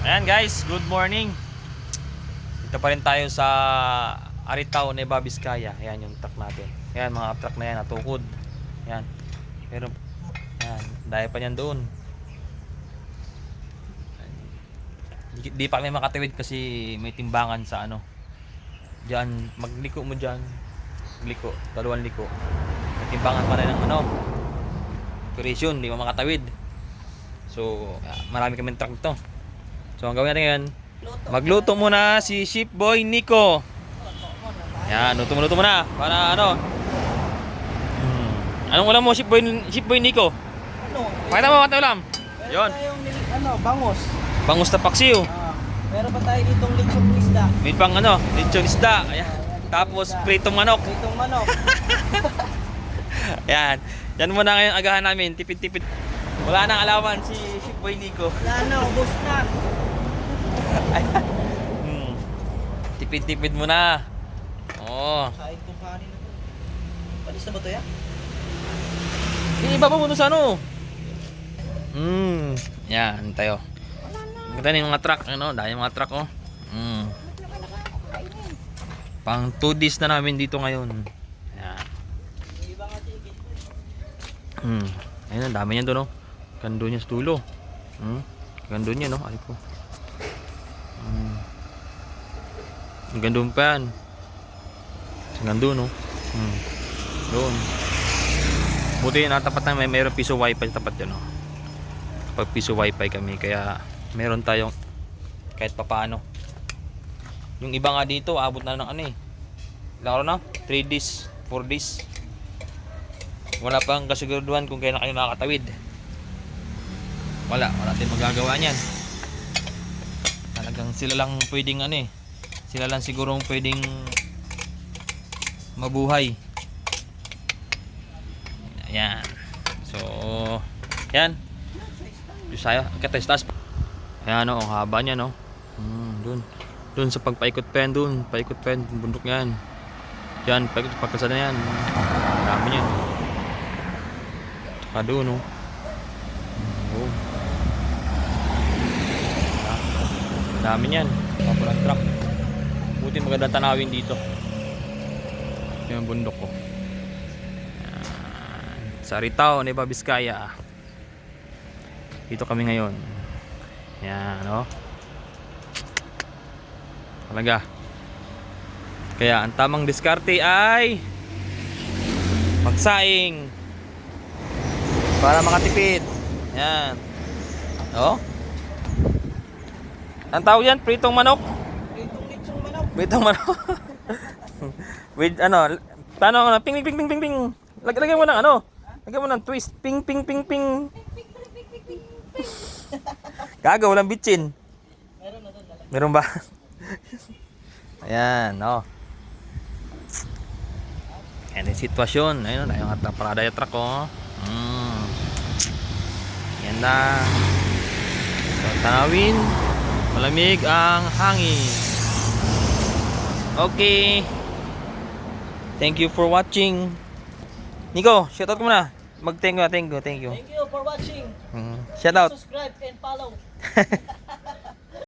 Ayan guys, good morning. Dito pa rin tayo sa Aritao, Nueva Vizcaya. Ayan yung truck natin. Ayan mga truck na yan, natukod. Ayan. Pero, ayan, dahil pa niyan doon. Di, di pa kami makatawid kasi may timbangan sa ano. Diyan, magliko mo diyan. Liko, dalawang liko. May timbangan pa rin ng ano. Operation, di mo makatawid. So, marami kaming truck dito. So, ang gawin natin ngayon, magluto muna si Ship Boy Nico. Yan, luto mo, luto mo na. Para ano? Hmm. Anong ulam mo, Ship Boy, Ship Boy Nico? Ano? Pakita mo, pakita ulam. Nil- ano, bangos. Bangus na paksiw. Ah, meron pa tayo ditong lechong isda. May pang ano, lechon isda. Ayan. Tapos pritong manok. Ditong manok. Ayan. Yan muna ngayon agahan namin. Tipid-tipid. Wala nang alaman si Ship Boy Nico. Wala na, ubos na. Hmm. Tipid-tipid muna. Oo. Kain tong kanin na to. Palis na ba to ya? Iba pa mo sa ano? Hmm. Yan, tayo. Ganda na yung mga truck, ano? Dahil yung mga truck, oh. Hmm. Pang 2 days na namin dito ngayon. Yan. Hmm. Ayun, ang dami niyan doon, oh. Gando niya sa tulo. Hmm. Gando niya, no? Ay ko. Hmm. Ang gando pa yan. Ang gando, no? Hmm. Doon. Buti natapat na may mayroong piso wifi tapat yun, no? Kapag piso wifi kami, kaya meron tayong kahit papaano. Yung iba nga dito, abot na ng ano eh. Ilang araw na? 3 days, 4 days. Wala pang kasiguraduhan kung kailan kayo nakakatawid. Wala, wala tayong magagawa niyan. Talagang sila lang pwedeng ano eh. Sila lang sigurong pwedeng mabuhay. Ayan. So, yan. Bisaya, katay taas. Ayan o, ang haba niya no. Hmm, dun. Dun sa pagpaikot pa yan dun. Paikot pa yan, bundok yan. Yan, paikot, pagkasada yan. Dami niyan. Tsaka doon, no? Oh. Dami niyan. Papulang truck. Buti maganda tanawin dito. Yung bundok ko. Yan. Sa Ritao, Nueva Vizcaya. Dito kami ngayon. Yan, no? Talaga. Kaya ang tamang diskarte ay magsaing para makatipid. Yan. Oh. Ang tawag yan, pritong manok. Pritong manok. With ano, paano ano, ping ping ping ping ping. Lag lagyan mo ng ano? Lagyan mo ng twist. Ping ping ping ping. Gaga, walang bitchin. Meron na doon. Meron ba? Ayan, no. Ayan yung sitwasyon. Ayun, ayun at parada yung truck, oh. Mm. Yan na. So, tanawin. Malamig ang hangin. Okay. Thank you for watching. Nico, shoutout ko muna. Mag-thank you, thank you, thank you. Thank you for watching. Mm. Shoutout. Subscribe and follow.